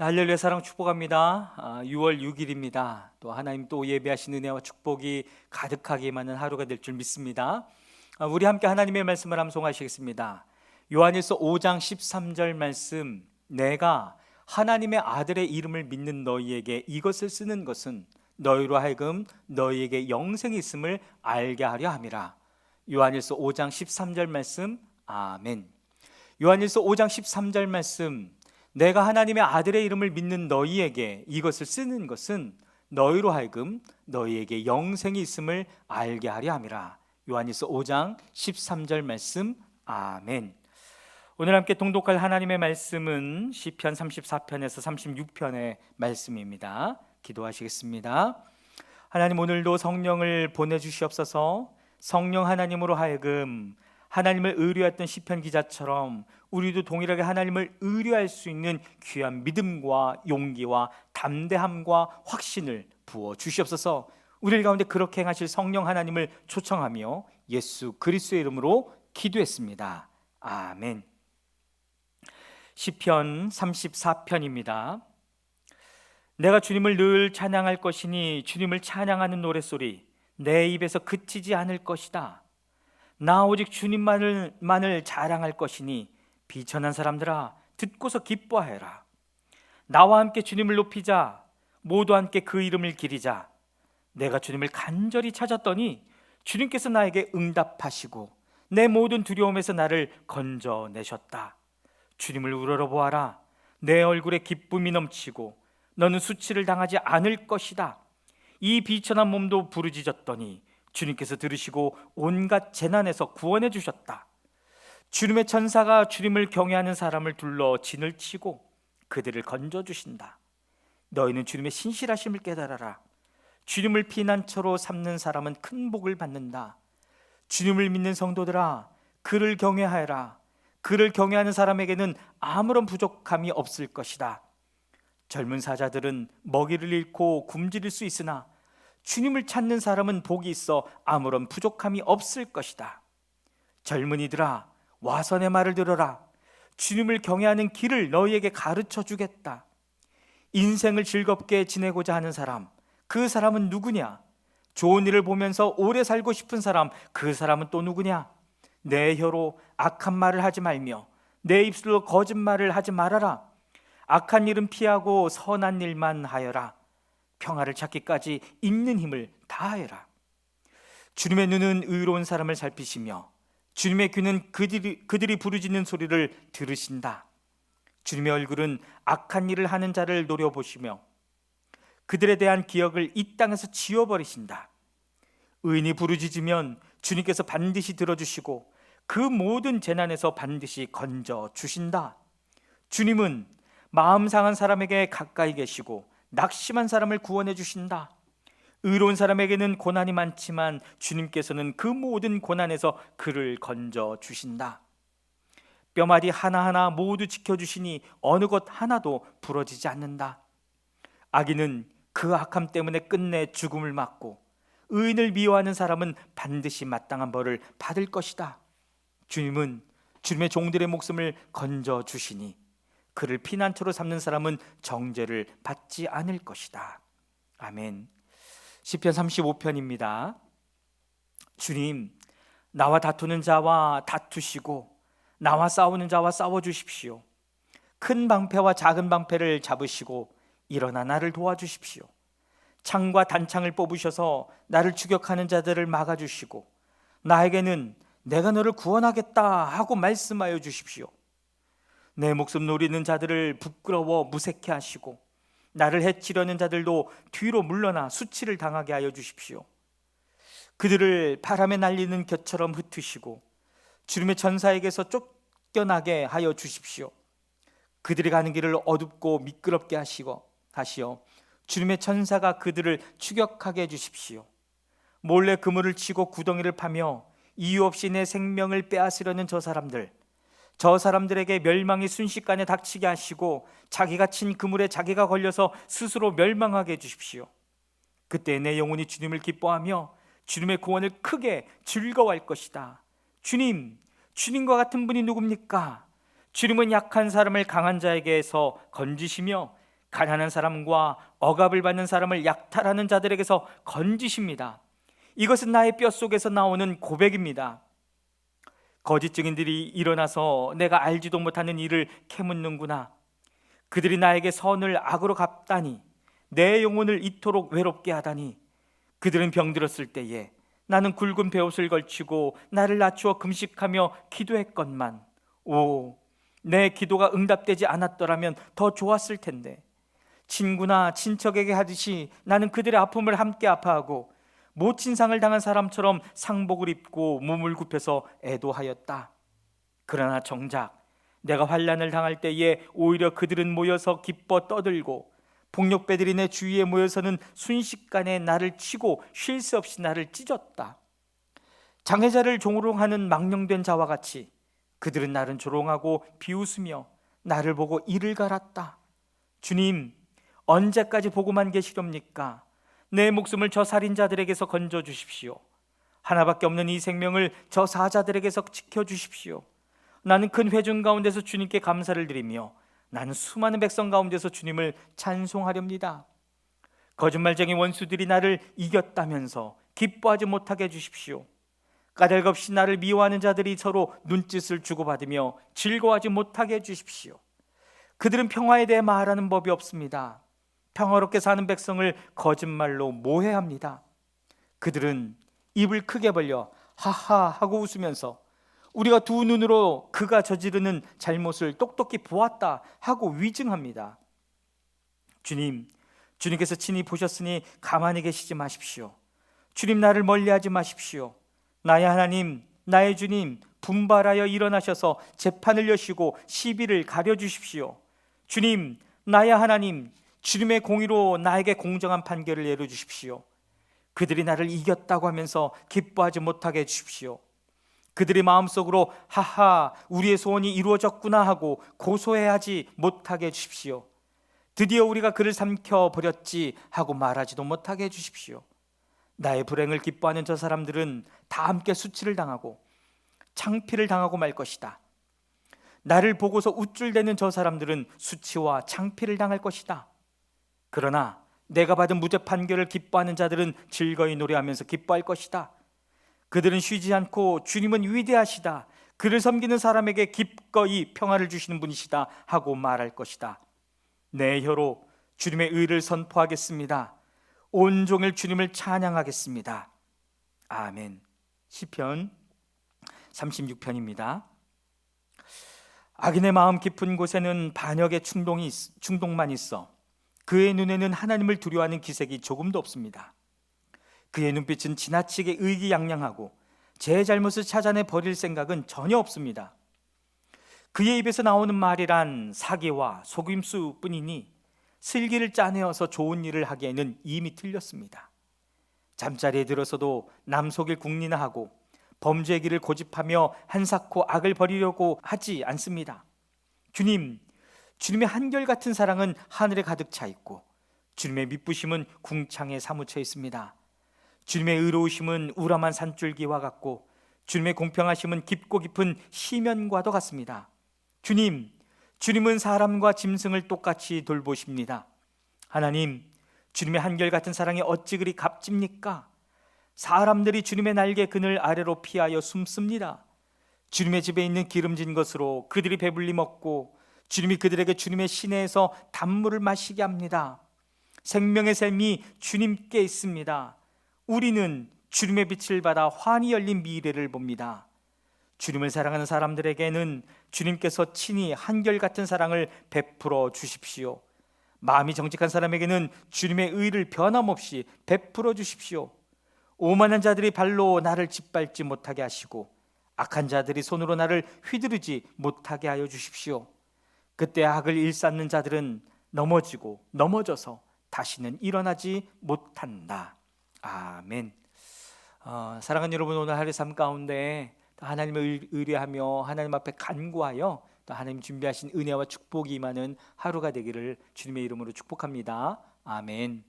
할렐루야 사랑 축복합니다. 아, 6월 6일입니다. 또 하나님 또 예배하신 은혜와 축복이 가득하게 임하는 하루가 될 줄 믿습니다. 아, 우리 함께 하나님의 말씀을 함송하시겠습니다. 요한일서 5장 13절 말씀 내가 하나님의 아들의 이름을 믿는 너희에게 이것을 쓰는 것은 너희로 하여금 너희에게 영생이 있음을 알게 하려 함이라. 요한일서 5장 13절 말씀 아멘. 요한일서 5장 13절 말씀 내가 하나님의 아들의 이름을 믿는 너희에게 이것을 쓰는 것은 너희로 하여금 너희에게 영생이 있음을 알게 하려 함이라. 요한일서 5장 13절 말씀. 아멘. 오늘 함께 동독할 하나님의 말씀은 시편 34편에서 36편의 말씀입니다. 기도하시겠습니다. 하나님 오늘도 성령을 보내 주시옵소서. 성령 하나님으로 하여금 하나님을 의뢰했던 시편 기자처럼 우리도 동일하게 하나님을 의뢰할 수 있는 귀한 믿음과 용기와 담대함과 확신을 부어 주시옵소서. 우리 가운데 그렇게 행하실 성령 하나님을 초청하며 예수 그리스도의 이름으로 기도했습니다. 아멘. 시편 34편입니다. 내가 주님을 늘 찬양할 것이니 주님을 찬양하는 노랫소리 내 입에서 그치지 않을 것이다. 나 오직 주님만을 만을 자랑할 것이니 비천한 사람들아 듣고서 기뻐하여라. 나와 함께 주님을 높이자 모두 함께 그 이름을 기리자. 내가 주님을 간절히 찾았더니 주님께서 나에게 응답하시고 내 모든 두려움에서 나를 건져내셨다. 주님을 우러러 보아라. 내 얼굴에 기쁨이 넘치고 너는 수치를 당하지 않을 것이다. 이 비천한 몸도 부르짖었더니 주님께서 들으시고 온갖 재난에서 구원해 주셨다. 주님의 천사가 주님을 경외하는 사람을 둘러 진을 치고 그들을 건져 주신다. 너희는 주님의 신실하심을 깨달아라. 주님을 피난처로 삼는 사람은 큰 복을 받는다. 주님을 믿는 성도들아, 그를 경외하여라. 그를 경외하는 사람에게는 아무런 부족함이 없을 것이다. 젊은 사자들은 먹이를 잃고 굶주릴 수 있으나 주님을 찾는 사람은 복이 있어 아무런 부족함이 없을 것이다. 젊은이들아, 와서 내 말을 들어라. 주님을 경외하는 길을 너희에게 가르쳐 주겠다. 인생을 즐겁게 지내고자 하는 사람, 그 사람은 누구냐? 좋은 일을 보면서 오래 살고 싶은 사람, 그 사람은 또 누구냐? 내 혀로 악한 말을 하지 말며 내 입술로 거짓말을 하지 말아라. 악한 일은 피하고 선한 일만 하여라. 평화를 찾기까지 있는 힘을 다하여라. 주님의 눈은 의로운 사람을 살피시며 주님의 귀는 그들이, 그들이 부르짖는 소리를 들으신다. 주님의 얼굴은 악한 일을 하는 자를 노려보시며 그들에 대한 기억을 이 땅에서 지워버리신다. 의인이 부르짖으면 주님께서 반드시 들어주시고 그 모든 재난에서 반드시 건져 주신다. 주님은 마음 상한 사람에게 가까이 계시고 낙심한 사람을 구원해 주신다. 의로운 사람에게는 고난이 많지만 주님께서는 그 모든 고난에서 그를 건져 주신다. 뼈마디 하나하나 모두 지켜 주시니 어느 것 하나도 부러지지 않는다. 악인은 그 악함 때문에 끝내 죽음을 맞고 의인을 미워하는 사람은 반드시 마땅한 벌을 받을 것이다. 주님은 주님의 종들의 목숨을 건져 주시니 그를 피난처로 삼는 사람은 정죄를 받지 않을 것이다. 아멘. 시편 35편입니다. 주님, 나와 다투는 자와 다투시고 나와 싸우는 자와 싸워 주십시오. 큰 방패와 작은 방패를 잡으시고 일어나 나를 도와주십시오. 창과 단창을 뽑으셔서 나를 추격하는 자들을 막아 주시고 나에게는 내가 너를 구원하겠다 하고 말씀하여 주십시오. 내 목숨 노리는 자들을 부끄러워 무색해 하시고 나를 해치려는 자들도 뒤로 물러나 수치를 당하게 하여 주십시오. 그들을 바람에 날리는 곁처럼 흩으시고 주님의 전사에게서 쫓겨나게 하여 주십시오. 그들이 가는 길을 어둡고 미끄럽게 하시고 하시어 주님의 천사가 그들을 추격하게 해 주십시오. 몰래 그물을 치고 구덩이를 파며 이유 없이 내 생명을 빼앗으려는 저 사람들 저 사람들에게 멸망이 순식간에 닥치게 하시고 자기가 친 그물에 자기가 걸려서 스스로 멸망하게 해 주십시오. 그때 내 영혼이 주님을 기뻐하며 주님의 구원을 크게 즐거워할 것이다. 주님, 주님과 같은 분이 누굽니까? 주님은 약한 사람을 강한 자에게서 건지시며 가난한 사람과 억압을 받는 사람을 약탈하는 자들에게서 건지십니다. 이것은 나의 뼛속에서 나오는 고백입니다. 거짓 증인들이 일어나서 내가 알지도 못하는 일을 캐묻는구나. 그들이 나에게 선을 악으로 갚다니 내 영혼을 이토록 외롭게 하다니 그들은 병들었을 때에 나는 굵은 베옷을 걸치고 나를 낮추어 금식하며 기도했건만 오, 내 기도가 응답되지 않았더라면 더 좋았을 텐데 친구나 친척에게 하듯이 나는 그들의 아픔을 함께 아파하고 모친상을 당한 사람처럼 상복을 입고 몸을 굽혀서 애도하였다. 그러나 정작 내가 환란을 당할 때에 오히려 그들은 모여서 기뻐 떠들고 폭력배들이 내 주위에 모여서는 순식간에 나를 치고 쉴 새 없이 나를 찢었다. 장애자를 종으로 하는 망령된 자와 같이 그들은 나를 조롱하고 비웃으며 나를 보고 이를 갈았다. 주님, 언제까지 보고만 계시렵니까? 내 목숨을 저 살인자들에게서 건져 주십시오. 하나밖에 없는 이 생명을 저 사자들에게서 지켜 주십시오. 나는 큰 회중 가운데서 주님께 감사를 드리며 나는 수많은 백성 가운데서 주님을 찬송하렵니다. 거짓말쟁이 원수들이 나를 이겼다면서 기뻐하지 못하게 해 주십시오. 까닭없이 나를 미워하는 자들이 서로 눈짓을 주고받으며 즐거워하지 못하게 해 주십시오. 그들은 평화에 대해 말하는 법이 없습니다. 평화롭게 사는 백성을 거짓말로 모해합니다. 그들은 입을 크게 벌려 하하 하고 웃으면서 우리가 두 눈으로 그가 저지르는 잘못을 똑똑히 보았다 하고 위증합니다. 주님, 주님께서 친히 보셨으니 가만히 계시지 마십시오. 주님 나를 멀리하지 마십시오. 나의 하나님, 나의 주님, 분발하여 일어나셔서 재판을 여시고 시비를 가려 주십시오. 주님, 나의 하나님, 주님의 공의로 나에게 공정한 판결을 내려 주십시오. 그들이 나를 이겼다고 하면서 기뻐하지 못하게 해 주십시오. 그들이 마음속으로 하하 우리의 소원이 이루어졌구나 하고 고소해하지 못하게 해 주십시오. 드디어 우리가 그를 삼켜 버렸지 하고 말하지도 못하게 해 주십시오. 나의 불행을 기뻐하는 저 사람들은 다 함께 수치를 당하고 창피를 당하고 말 것이다. 나를 보고서 우쭐대는 저 사람들은 수치와 창피를 당할 것이다. 그러나 내가 받은 무죄 판결을 기뻐하는 자들은 즐거이 노래하면서 기뻐할 것이다. 그들은 쉬지 않고 주님은 위대하시다. 그를 섬기는 사람에게 기꺼이 평화를 주시는 분이시다 하고 말할 것이다. 내 혀로 주님의 의를 선포하겠습니다. 온종일 주님을 찬양하겠습니다. 아멘. 시편 36편입니다. 악인의 마음 깊은 곳에는 반역의 충동이 있- 충동만 있어 그의 눈에는 하나님을 두려워하는 기색이 조금도 없습니다. 그의 눈빛은 지나치게 의기양양하고 제 잘못을 찾아내 버릴 생각은 전혀 없습니다. 그의 입에서 나오는 말이란 사기와 속임수뿐이니 슬기를 짜내어서 좋은 일을 하기에는 이미 틀렸습니다. 잠자리에 들어서도 남 속일 궁리나 하고 범죄의 길을 고집하며 한사코 악을 버리려고 하지 않습니다. 주님, 주님의 한결같은 사랑은 하늘에 가득 차 있고 주님의 미쁘심은 궁창에 사무쳐 있습니다. 주님의 의로우심은 우람한 산줄기와 같고 주님의 공평하심은 깊고 깊은 시면과도 같습니다. 주님, 주님은 사람과 짐승을 똑같이 돌보십니다. 하나님, 주님의 한결같은 사랑이 어찌 그리 값집니까? 사람들이 주님의 날개 그늘 아래로 피하여 숨습니다. 주님의 집에 있는 기름진 것으로 그들이 배불리 먹고 주님이 그들에게 주님의 시내에서 단물을 마시게 합니다. 생명의 샘이 주님께 있습니다. 우리는 주님의 빛을 받아 환히 열린 미래를 봅니다. 주님을 사랑하는 사람들에게는 주님께서 친히 한결같은 사랑을 베풀어 주십시오. 마음이 정직한 사람에게는 주님의 의를 변함없이 베풀어 주십시오. 오만한 자들이 발로 나를 짓밟지 못하게 하시고 악한 자들이 손으로 나를 휘두르지 못하게 하여 주십시오. 그때 악을 일삼는 자들은 넘어지고 넘어져서 다시는 일어나지 못한다. 아멘. 어, 사랑하는 여러분 오늘 하루 삶 가운데 또 하나님을 의- 의뢰하며 하나님 앞에 간구하여 또 하나님 준비하신 은혜와 축복이 임하는 하루가 되기를 주님의 이름으로 축복합니다. 아멘.